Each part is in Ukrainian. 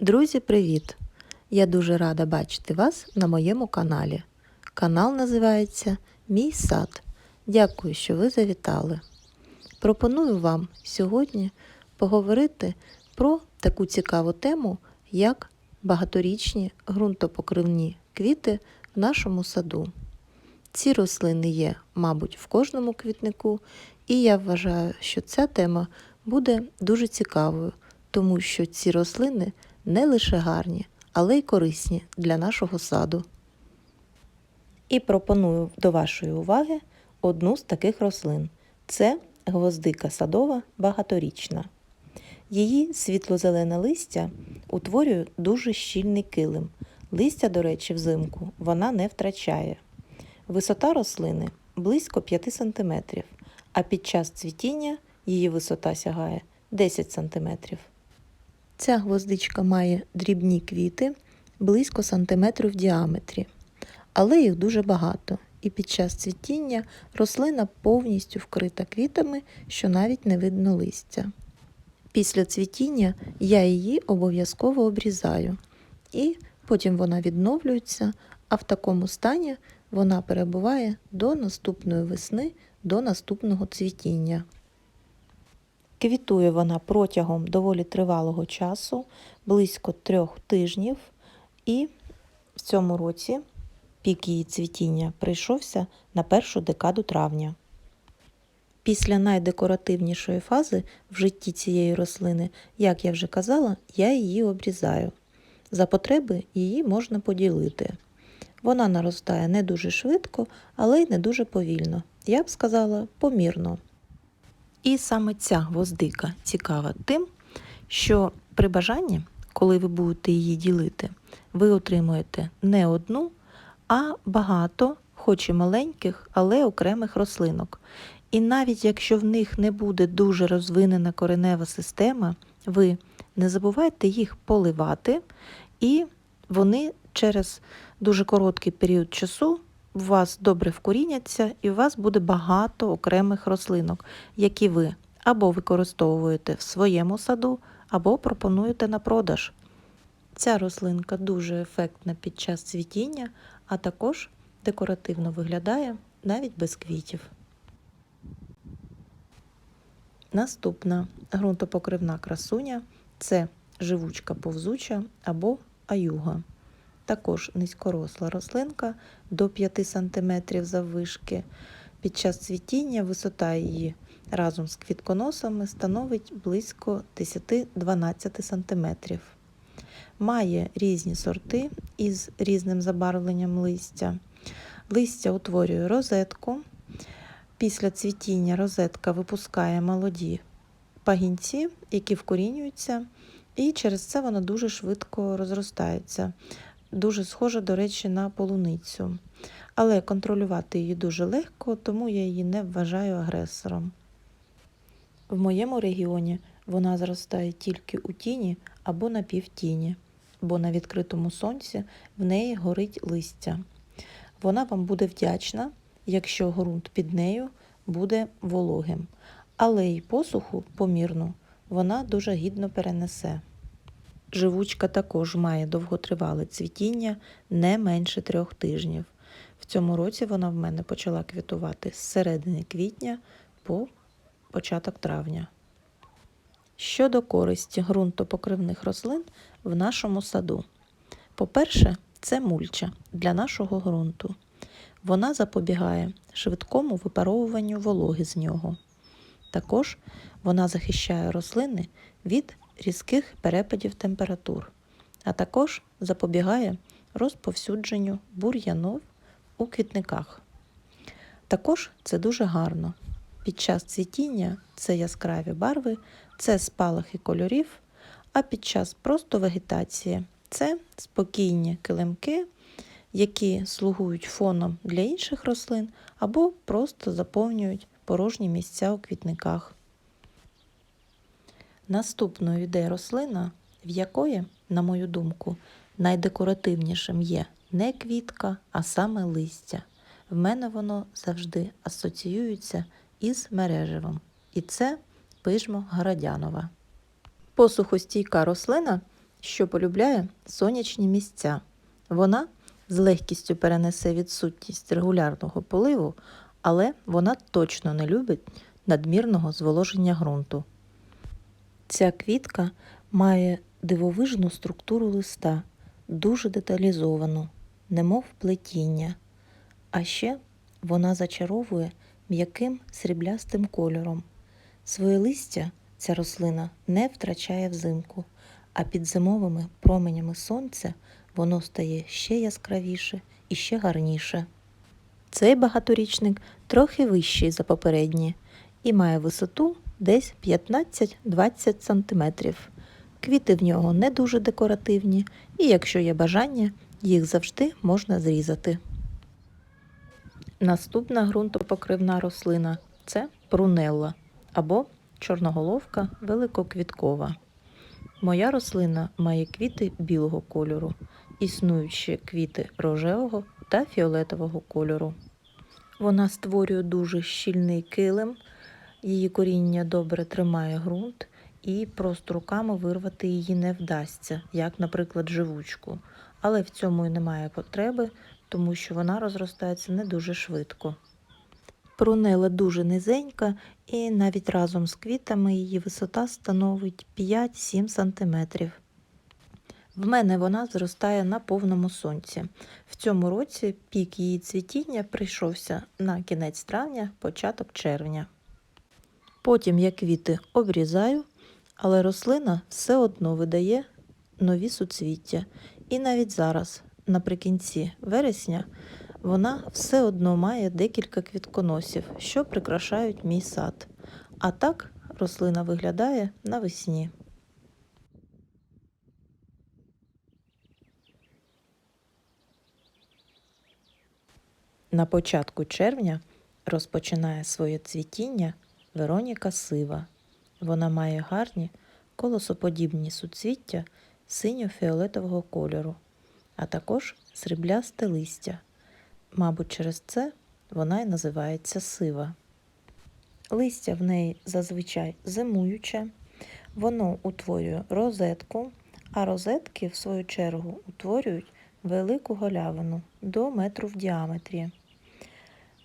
Друзі, привіт! Я дуже рада бачити вас на моєму каналі. Канал називається Мій сад. Дякую, що ви завітали. Пропоную вам сьогодні поговорити про таку цікаву тему, як багаторічні ґрунтопокривні квіти в нашому саду. Ці рослини є, мабуть, в кожному квітнику, і я вважаю, що ця тема буде дуже цікавою, тому що ці рослини не лише гарні, але й корисні для нашого саду. І пропоную до вашої уваги одну з таких рослин це гвоздика садова багаторічна. Її світло-зелене листя утворює дуже щільний килим. Листя, до речі, взимку вона не втрачає. Висота рослини близько 5 см, а під час цвітіння її висота сягає 10 см. Ця гвоздичка має дрібні квіти близько сантиметру в діаметрі, але їх дуже багато, і під час цвітіння рослина повністю вкрита квітами, що навіть не видно листя. Після цвітіння я її обов'язково обрізаю, і потім вона відновлюється, а в такому стані вона перебуває до наступної весни, до наступного цвітіння. Квітує вона протягом доволі тривалого часу, близько трьох тижнів, і в цьому році пік її цвітіння прийшовся на першу декаду травня. Після найдекоративнішої фази в житті цієї рослини, як я вже казала, я її обрізаю. За потреби її можна поділити. Вона наростає не дуже швидко, але й не дуже повільно. Я б сказала, помірно. І саме ця гвоздика цікава тим, що при бажанні, коли ви будете її ділити, ви отримуєте не одну, а багато, хоч і маленьких, але окремих рослинок. І навіть якщо в них не буде дуже розвинена коренева система, ви не забувайте їх поливати, і вони через дуже короткий період часу у вас добре вкоріняться, і у вас буде багато окремих рослинок, які ви або використовуєте в своєму саду, або пропонуєте на продаж. Ця рослинка дуже ефектна під час цвітіння, а також декоративно виглядає навіть без квітів. Наступна ґрунтопокривна красуня це живучка повзуча або аюга. Також низькоросла рослинка до 5 см заввишки. Під час цвітіння висота її разом з квітконосами становить близько 10-12 см. Має різні сорти із різним забарвленням листя. Листя утворює розетку. Після цвітіння розетка випускає молоді пагінці, які вкорінюються, і через це вона дуже швидко розростається. Дуже схожа, до речі, на полуницю. Але контролювати її дуже легко, тому я її не вважаю агресором. В моєму регіоні вона зростає тільки у тіні або на півтіні, бо на відкритому сонці в неї горить листя. Вона вам буде вдячна, якщо ґрунт під нею буде вологим, але й посуху помірну вона дуже гідно перенесе. Живучка також має довготривале цвітіння не менше трьох тижнів. В цьому році вона в мене почала квітувати з середини квітня по початок травня. Щодо користі ґрунтопокривних рослин в нашому саду. По-перше, це мульча для нашого ґрунту. Вона запобігає швидкому випаровуванню вологи з нього. Також вона захищає рослини від різких перепадів температур, а також запобігає розповсюдженню бур'янов у квітниках. Також це дуже гарно. Під час цвітіння це яскраві барви, це спалахи кольорів, а під час просто вегетації це спокійні килимки, які слугують фоном для інших рослин або просто заповнюють порожні місця у квітниках. Наступною йде рослина, в якої, на мою думку, найдекоративнішим є не квітка, а саме листя. В мене воно завжди асоціюється із мережевом, і це пижмо Городянова. Посухостійка рослина, що полюбляє сонячні місця. Вона з легкістю перенесе відсутність регулярного поливу, але вона точно не любить надмірного зволоження ґрунту. Ця квітка має дивовижну структуру листа, дуже деталізовану, немов плетіння. А ще вона зачаровує м'яким сріблястим кольором. Своє листя ця рослина не втрачає взимку, а під зимовими променями сонця воно стає ще яскравіше і ще гарніше. Цей багаторічник трохи вищий за попередні і має висоту десь 15-20 см. Квіти в нього не дуже декоративні, і якщо є бажання, їх завжди можна зрізати. Наступна ґрунтопокривна рослина це прунелла або чорноголовка великоквіткова. Моя рослина має квіти білого кольору, існуючі квіти рожевого та фіолетового кольору. Вона створює дуже щільний килим, її коріння добре тримає ґрунт, і просто руками вирвати її не вдасться, як, наприклад, живучку. Але в цьому і немає потреби, тому що вона розростається не дуже швидко. Прунела дуже низенька, і навіть разом з квітами її висота становить 5-7 см. В мене вона зростає на повному сонці. В цьому році пік її цвітіння прийшовся на кінець травня, початок червня. Потім я квіти обрізаю, але рослина все одно видає нові суцвіття. І навіть зараз, наприкінці вересня, вона все одно має декілька квітконосів, що прикрашають мій сад. А так рослина виглядає навесні. На початку червня розпочинає своє цвітіння Вероніка Сива. Вона має гарні колосоподібні суцвіття синьо-фіолетового кольору, а також сріблясте листя. Мабуть, через це вона й називається сива. Листя в неї зазвичай зимуюче, воно утворює розетку, а розетки, в свою чергу, утворюють велику голявину до метру в діаметрі.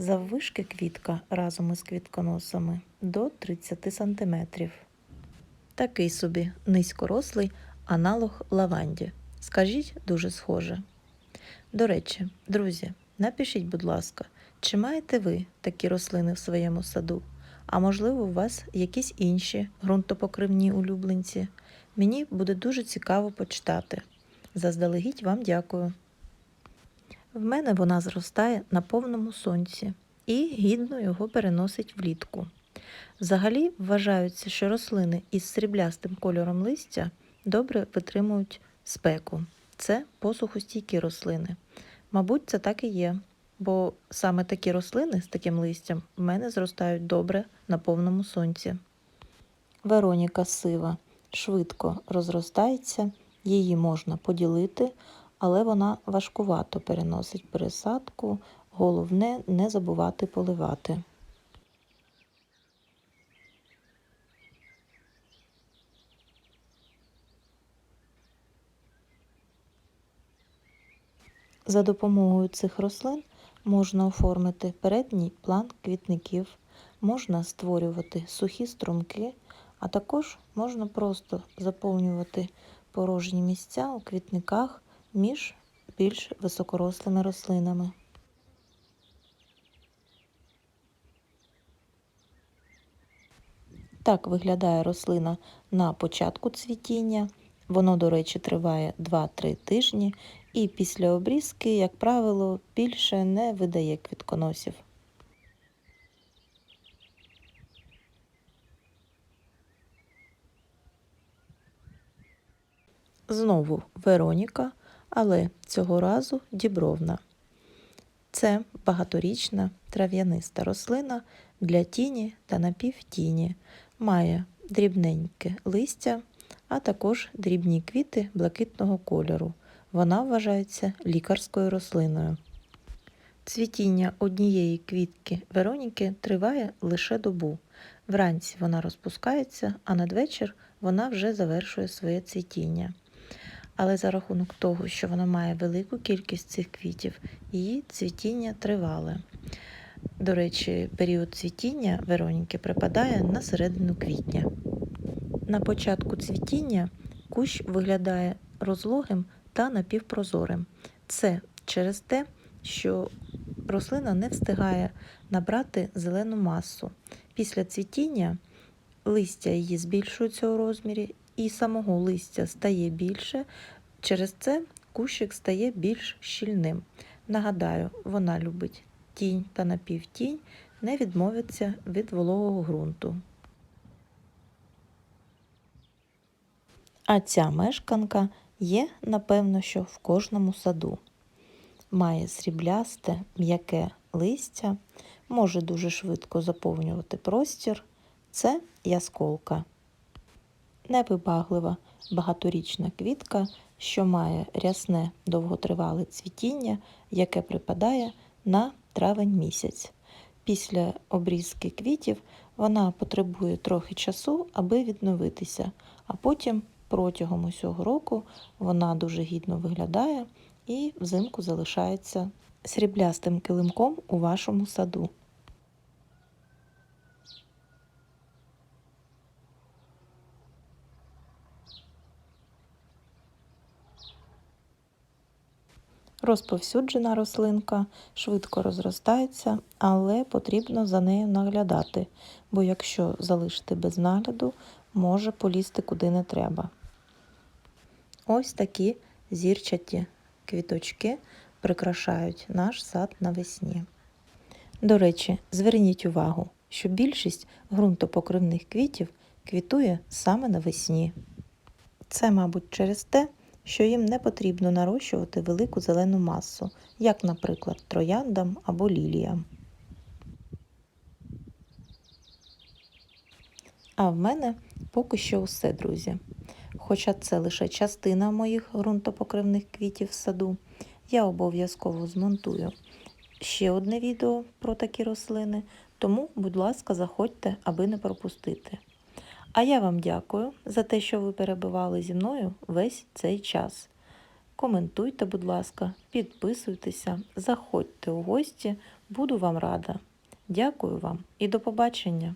Заввишки квітка разом із квітконосами до 30 см. Такий собі низькорослий аналог лаванді. Скажіть, дуже схоже. До речі, друзі, напишіть, будь ласка, чи маєте ви такі рослини в своєму саду? А можливо, у вас якісь інші ґрунтопокривні улюбленці? Мені буде дуже цікаво почитати. Заздалегідь вам дякую. В мене вона зростає на повному сонці і гідно його переносить влітку. Взагалі вважаються, що рослини із сріблястим кольором листя добре витримують спеку. Це посухостійкі рослини. Мабуть, це так і є, бо саме такі рослини з таким листям в мене зростають добре на повному сонці. Вероніка сива швидко розростається, її можна поділити, але вона важкувато переносить пересадку, головне не забувати поливати. За допомогою цих рослин можна оформити передній план квітників, можна створювати сухі струмки, а також можна просто заповнювати порожні місця у квітниках між більш високорослими рослинами. Так виглядає рослина на початку цвітіння. Воно, до речі, триває 2-3 тижні, і після обрізки, як правило, більше не видає квітконосів. Знову Вероніка, але цього разу дібровна. Це багаторічна трав'яниста рослина для тіні та напівтіні, має дрібненьке листя, а також дрібні квіти блакитного кольору. Вона вважається лікарською рослиною. Цвітіння однієї квітки Вероніки триває лише добу. Вранці вона розпускається, а надвечір вона вже завершує своє цвітіння. Але за рахунок того, що вона має велику кількість цих квітів, її цвітіння тривале. До речі, період цвітіння Вероніки припадає на середину квітня. На початку цвітіння кущ виглядає розлогим та напівпрозорим. Це через те, що рослина не встигає набрати зелену масу. Після цвітіння листя її збільшується у розмірі, і самого листя стає більше. Через це кущик стає більш щільним. Нагадаю, вона любить тінь та напівтінь, не відмовиться від вологого ґрунту. А ця мешканка є, напевно, що в кожному саду. Має сріблясте, м'яке листя, може дуже швидко заповнювати простір. Це ясколка. Невибаглива багаторічна квітка, що має рясне довготривале цвітіння, яке припадає на травень місяць. Після обрізки квітів вона потребує трохи часу, аби відновитися, а потім протягом усього року вона дуже гідно виглядає і взимку залишається сріблястим килимком у вашому саду. Розповсюджена рослинка швидко розростається, але потрібно за нею наглядати, бо якщо залишити без нагляду, може полізти куди не треба. Ось такі зірчаті квіточки прикрашають наш сад навесні. До речі, зверніть увагу, що більшість ґрунтопокривних квітів квітує саме навесні. Це, мабуть, через те, що їм не потрібно нарощувати велику зелену масу, як, наприклад, трояндам або ліліям. А в мене поки що усе, друзі. Хоча це лише частина моїх ґрунтопокривних квітів в саду, я обов'язково змонтую ще одне відео про такі рослини, тому, будь ласка, заходьте, аби не пропустити. А я вам дякую за те, що ви перебували зі мною весь цей час. Коментуйте, будь ласка, підписуйтеся, заходьте у гості, буду вам рада. Дякую вам і до побачення!